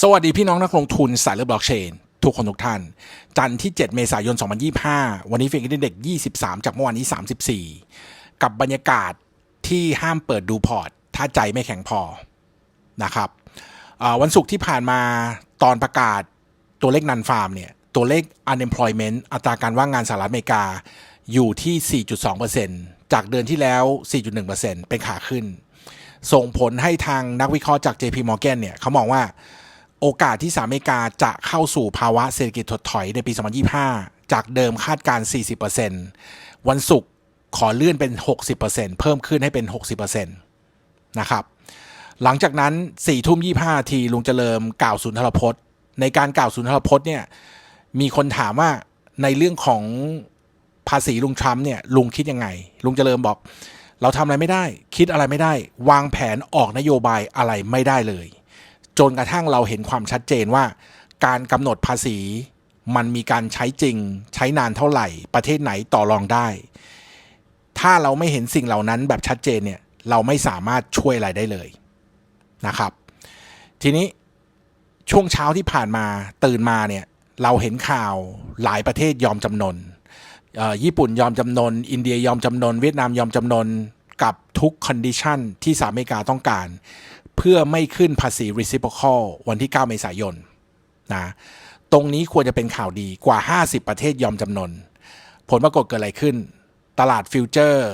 สวัสดีพี่น้องนักลงทุนสายเลือดบล็อกเชน ทุกคนทุกท่าน จันทร์ที่ 7 เมษายน 2025 วันนี้เฟกเด็ก 23 จากเมื่อวานนี้ 34 กับบรรยากาศที่ห้ามเปิดดูพอร์ต ถ้าใจไม่แข็งพอนะครับวันศุกร์ที่ผ่านมาตอนประกาศตัวเลขนันฟาร์มเนี่ย ตัวเลข unemployment อัตราการว่างงานสหรัฐอเมริกาอยู่ที่ 4.2%จากเดือนที่แล้ว 4.1%เป็นขาขึ้น ส่งผลให้ทางนักวิเคราะห์จาก JP Morgan เนี่ยเขามองว่า โอกาสที่สหรัฐอเมริกาจะเข้าสู่ภาวะเศรษฐกิจถดถอยในปี 2025 จากเดิมคาดการณ์40%วันศุกร์ขอเลื่อนเป็น 60%เพิ่มขึ้นให้เป็น 60%นะครับหลังจากนั้น4ทุ่ม25ทีลุงเจริญกล่าวสุนทรพจน์ ในการกล่าวสุนทรพจน์เนี่ยมีคนถามว่าในเรื่องของภาษีลุงทรัมป์เนี่ยลุงคิดยังไง ลุงเจริญบอก เราทำอะไรไม่ได้ คิดอะไรไม่ได้ วางแผนออกนโยบายอะไรไม่ได้เลย จนกระทั่งเราเห็นความชัดเจนว่า การกำหนดภาษี มันมีการใช้จริง ใช้นานเท่าไหร่ ประเทศไหนต่อรองได้ ถ้าเราไม่เห็นสิ่งเหล่านั้นแบบชัดเจนเนี่ยเราไม่สามารถช่วยอะไรได้เลยนะครับ ทีนี้ช่วงเช้าที่ผ่านมาตื่นมาเนี่ยเราเห็นข่าวหลายประเทศยอมจำนนญี่ปุ่นยอมจำนน อินเดียยอมจำนน เวียดนามยอมจำนน กับทุกคอนดิชันที่สหรัฐอเมริกาต้องการ พื่อไม่ขึ้นภาษี reciprocal วันที่ 9 เมษายนนะตรงนี้ควรจะเป็นข่าวดีกว่า 50 ประเทศยอมจำนน ผลปรากฏเกิดอะไรขึ้น ตลาดฟิวเจอร์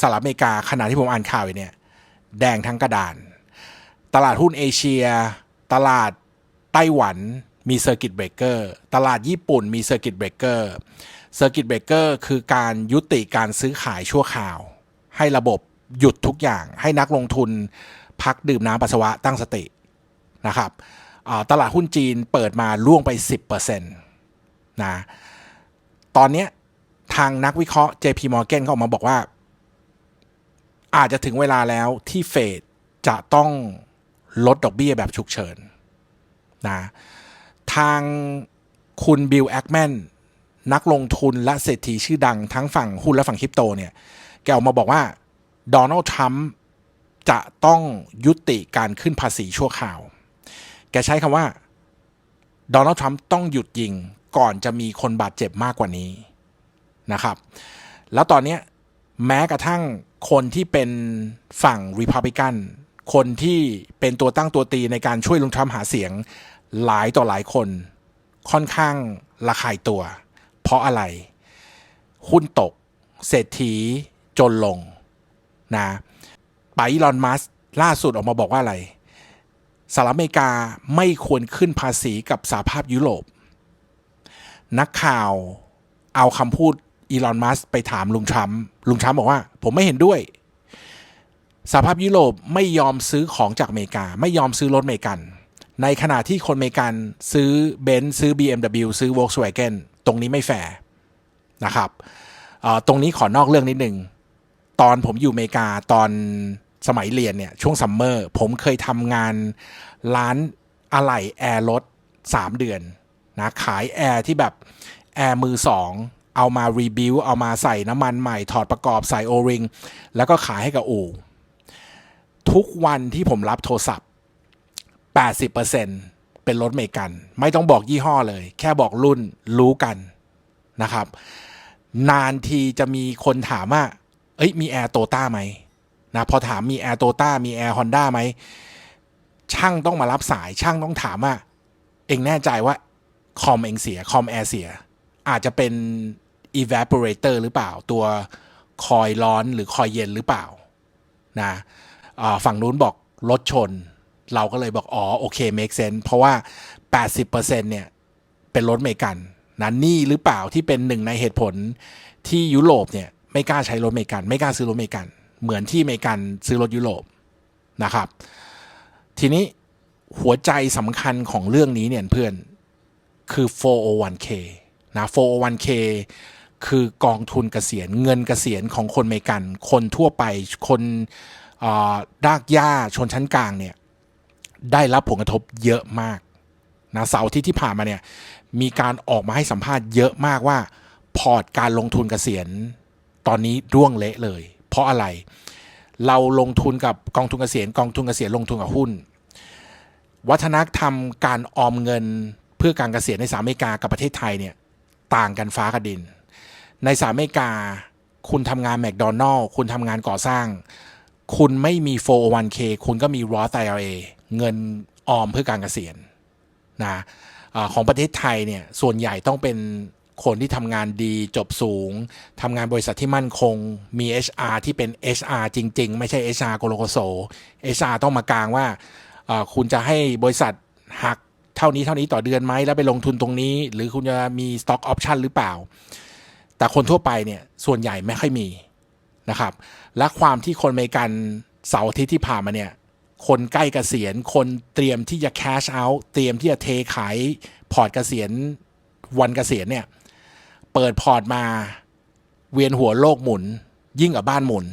สหรัฐอเมริกาขณะที่ผมอ่านข่าวอยู่เนี่ย แดงทั้งกระดาน ตลาดหุ้นเอเชีย ตลาดไต้หวันมีเซอร์กิตเบรกเกอร์ตลาดญี่ปุ่นมีเซอร์กิตเบรกเกอร์เซอร์กิตเบรกเกอร์คือการยุติการซื้อขายชั่วคราว ให้ระบบหยุดทุกอย่างให้นักลงทุน พักดื่มน้ำปัสสาวะตั้งสตินะครับตลาดหุ้นจีนเปิดมาล่วงไป 10%นะตอนนี้ทางนักวิเคราะห์ JP Morgan เขาออกมาบอกว่า อาจจะถึงเวลาแล้วที่เฟดจะต้องลดดอกเบี้ยแบบฉุกเฉินนะทางคุณบิลแอคแมนนักลงทุนและเศรษฐีชื่อดังทั้งฝั่งหุ้นและฝั่งคริปโตเนี่ย แกออกมาบอกว่า โดนัลด์ทรัมป์ จะต้องยุติการขึ้นภาษีชั่วคราว แกใช้คำว่าโดนัลด์ทรัมป์ต้องหยุดยิงก่อนจะมีคนบาดเจ็บมากกว่านี้นะครับ แล้วตอนนี้แม้กระทั่งคนที่เป็นฝั่งริพับลิกันคนที่เป็นตัวตั้งตัวตีในการช่วยลุงทรัมป์หาเสียงหลายต่อหลายคน ค่อนข้างระคายตัว เพราะอะไร หุ้นตก เศรษฐีจนลงนะ ไปอีลอนมัสล่าสุดออกมาบอกว่าอะไรสหรัฐอเมริกาไม่ควรขึ้นภาษีกับสหภาพยุโรป นักข่าวเอาคำพูดอีลอนมัสไปถามลุงทรัมป์ลุงทรัมป์บอกว่า ผมไม่เห็นด้วยสหภาพยุโรปไม่ยอมซื้อของจากอเมริกา ไม่ยอมซื้อรถอเมริกัน ในขณะที่คนอเมริกันซื้อเบนซ์ซื้อ BMW ซื้อ Volkswagen ตรงนี้ไม่แฟร์นะครับเอ่อตรงนี้ขอนอกเรื่องนิดนึง ตอนผมอยู่อเมริกาตอน สมัยเรียนเนี่ยช่วงซัมเมอร์ผมเคยทำงานร้านอะไหล่แอร์รถ3เดือนนะขายแอร์ที่แบบแอร์มือสองเอามารีบิวเอามาใส่น้ำมันใหม่ถอดประกอบใส่โอริงแล้วก็ขายให้กับอู่ทุกวันที่ผมรับโทรศัพท์ 80%เป็นรถเมกัน ไม่ต้องบอกยี่ห้อเลย แค่บอกรุ่นรู้กันนะครับ นานทีจะมีคนถามว่า เอ้ยมีแอร์โตต้าไหม นะพอถามมีแอร์โตต้ามีแอร์ฮอนด้าไหมช่างต้องมารับสายช่างต้องถามว่า เองแน่ใจว่าคอมเองเสียคอมแอร์เสีย อาจจะเป็น evaporator หรือเปล่า ตัวคอยร้อนหรือคอยเย็นหรือเปล่านะฝั่งนู้นบอกรถชน เราก็เลยบอก อ๋อ โอเค make sense เพราะว่า 80%เนี่ยเป็นรถเมกันนะนี่หรือเปล่าที่เป็นหนึ่งในเหตุผลที่ยุโรปเนี่ยไม่กล้าใช้รถเมกัน ไม่กล้าซื้อรถเมกัน เหมือนที่อเมริกันซื้อรถยุโรปนะครับ ทีนี้หัวใจสำคัญของเรื่องนี้เนี่ยเพื่อนคือ 401k นะ 401k คือกองทุนเกษียณเงินเกษียณของคนเมกัน คนทั่วไปคนอ่ากหญ้าชนชั้นกลางเนี่ยได้รับผลกระทบเยอะมากนะเสาร์ที่ที่ผ่านมาเนี่ยมีการออกมาให้สัมภาษณ์เยอะมากว่า พอร์ตการลงทุนเกษียณตอนนี้ร่วงเละเลย ราะอะไร เราลงทุนกับกองทุนเกษียณกองทุนเกษียณลงทุนกับหุ้น วัฒนธรรมการออมเงินเพื่อการเกษียณในสหรัฐอเมริกากับประเทศไทยเนี่ยต่างกันฟ้ากับดิน ในสหรัฐอเมริกา คุณทำงานแม d โดนัลล์คุณทำงานก่อสร้าง คุณไม่มี 401k คุณก็มี Roth IRA เงินออมเพื่อการเกษียณนะของประเทศไทยเนี่ยส่วนใหญ่ต้องเป็น คนที่ทำงานดีจบสูงทำงานบริษัทที่มั่นคง มี HR ที่เป็น HR จริง ๆ ไม่ใช่ HR โกโลโกโซ HR ต้องมากลางว่าคุณจะให้บริษัทหักเท่านี้เท่านี้ต่อเดือนไหมแล้วไปลงทุนตรงนี้ หรือคุณจะมี stock option หรือเปล่า แต่คนทั่วไปเนี่ยส่วนใหญ่ไม่ค่อยมีนะครับ และความที่คนอเมริกันเสาร์อาทิตย์ที่ผ่านมาเนี่ยคนใกล้เกษียณคนเตรียมที่จะ cash out เตรียมที่จะเทขายพอร์ตเกษียณวันเกษียณเนี่ย เปิดพอร์ตมา เวียนหัวโลกหมุน ยิ่งกับบ้านหมุน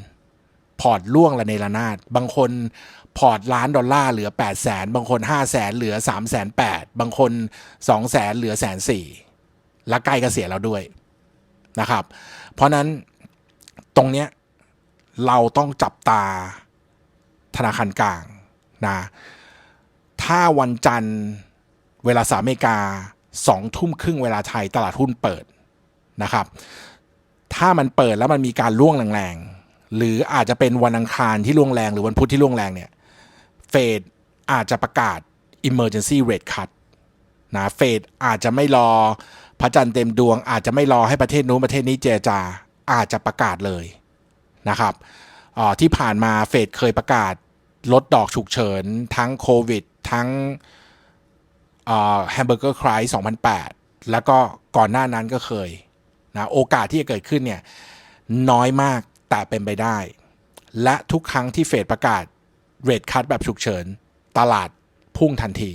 พอร์ตล่วงละในระนาด บางคนพอร์ตล้านดอลลาร์เหลือ 8 0 0แสนบางคน 5 0 0แสนเหลือ 3 8 0 0 0บางคน 2 0 0แสนเหลือแสนสี่และใกล้เกษียณแล้วด้วยนะครับ เพราะนั้นตรงเนี้ยเราต้องจับตาธนาคารกลางนะถ้าวันจันทร์เวลาสหรัฐอเมริกาสองทุ่มครึ่งเวลาไทยตลาดหุ้นเปิด นะครับ ถ้ามันเปิดแล้วมันมีการล่วงแรงๆ หรืออาจจะเป็นวันอังคารที่ล่วงแรงหรือวันพุธที่ล่วงแรงเนี่ย เฟดอาจจะประกาศ emergency rate cut นะเฟดอาจจะไม่รอพระจันทร์เต็มดวง อาจจะไม่รอให้ประเทศนู้นประเทศนี้เจรจาอาจจะประกาศเลยนะครับอ่าที่ผ่านมาเฟดเคยประกาศลดดอกฉุกเฉิน ทั้งโควิด ทั้งแฮมเบอร์เกอร์คราย2008 แล้วก็ก่อนหน้านั้นก็เคย นะโอกาสที่จะเกิดขึ้นเนี่ยน้อยมากแต่เป็นไปได้ และทุกครั้งที่เฟดประกาศเรทคัตแบบฉุกเฉิน ตลาดพุ่งทันที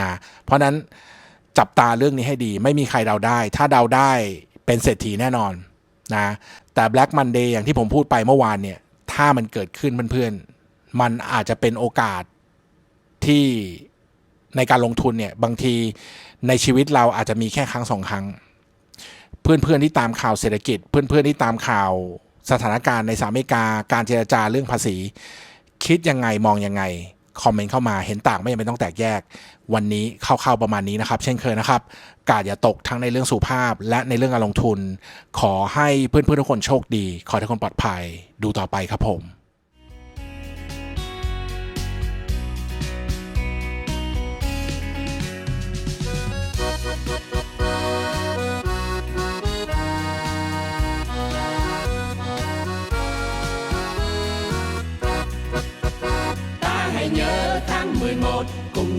นะเพราะนั้นจับตาเรื่องนี้ให้ดี ไม่มีใครเดาได้ ถ้าเดาได้เป็นเศรษฐีแน่นอนนะแต่ Black Monday อย่างที่ผมพูดไปเมื่อวานเนี่ยถ้ามันเกิดขึ้นเพื่อนๆ มันอาจจะเป็นโอกาสที่ในการลงทุนเนี่ยบางทีในชีวิตเราอาจจะมีแค่ครั้งสองครั้ง เพื่อนๆที่ตามข่าวเศรษฐกิจ เพื่อนๆที่ตามข่าวสถานการณ์ในสหรัฐอเมริกาการเจรจาเรื่องภาษี คิดยังไงมองยังไง คอมเมนต์เข้ามาเห็นต่างไม่จำเป็นต้องแตกแยก วันนี้เข้าๆประมาณนี้นะครับ เช่นเคยนะครับ กาดอย่าตกทั้งในเรื่องสุภาพ และในเรื่องการลงทุน ขอให้เพื่อนๆทุกคนโชคดี ขอทุกคนปลอดภัย ดูต่อไปครับผม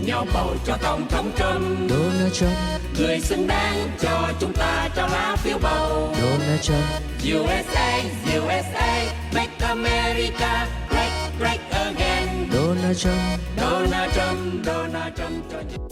cùng nhau bầu cho tổng thống Trump Donald Trump, người xứng đáng cho chúng ta cho lá phiếu bầu. Donald Trump, USA USA make America great great again. Donald Trump. Donald Trump Donald Trump cho